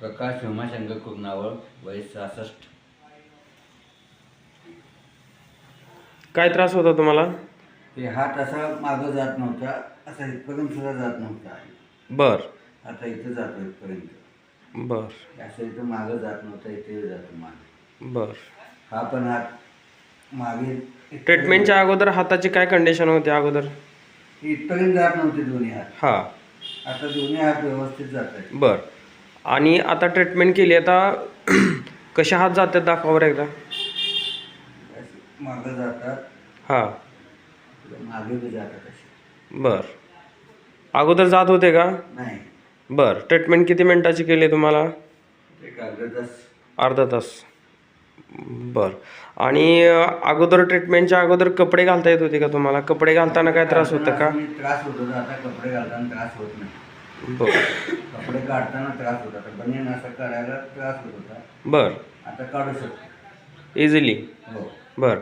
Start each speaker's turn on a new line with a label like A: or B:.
A: प्रकाश भीमाशंकर कुरनावळ वय सहासष्ट.
B: काय त्रास होता तुम्हाला?
A: ते हात असा मागं जात नव्हता असा इथपर्यंत सुद्धा जात नव्हता.
B: बर.
A: आता इथं जातो इथपर्यंत.
B: बर.
A: असं इथं मागं जात नव्हता इथे जातो मागे.
B: बर.
A: हा पण हात मागे
B: ट्रीटमेंटच्या अगोदर हाताची काय कंडिशन होती अगोदर?
A: इथपर्यंत जात नव्हते दोन्ही हात.
B: हां.
A: आता दोन्ही हात व्यवस्थित जात आहेत.
B: बर. आणि आता ट्रीटमेंट केली आता कशा हात जातात दाखवा बरं एकदा.
A: मागं जातात.
B: हां.
A: मागे बी जातात असे.
B: बर. अगोदर जात होते का?
A: नाही.
B: बर. ट्रीटमेंट किती मिनिटाची केली तुम्हाला?
A: एक अर्धा तास.
B: अर्धा तास. बर. आणि अगोदर ट्रीटमेंटच्या अगोदर कपडे घालता येत होते का तुम्हाला? कपडे घालताना काय त्रास होता का?
A: त्रास होत होता. आता कपडे घालताना त्रास होत नाही.
B: बर.
A: कपडे काढताना त्रास होत होता. बनियन असं काढायला त्रास होत होता.
B: बर.
A: आता काढू शकतो.
B: इझिली
A: हो.
B: बर.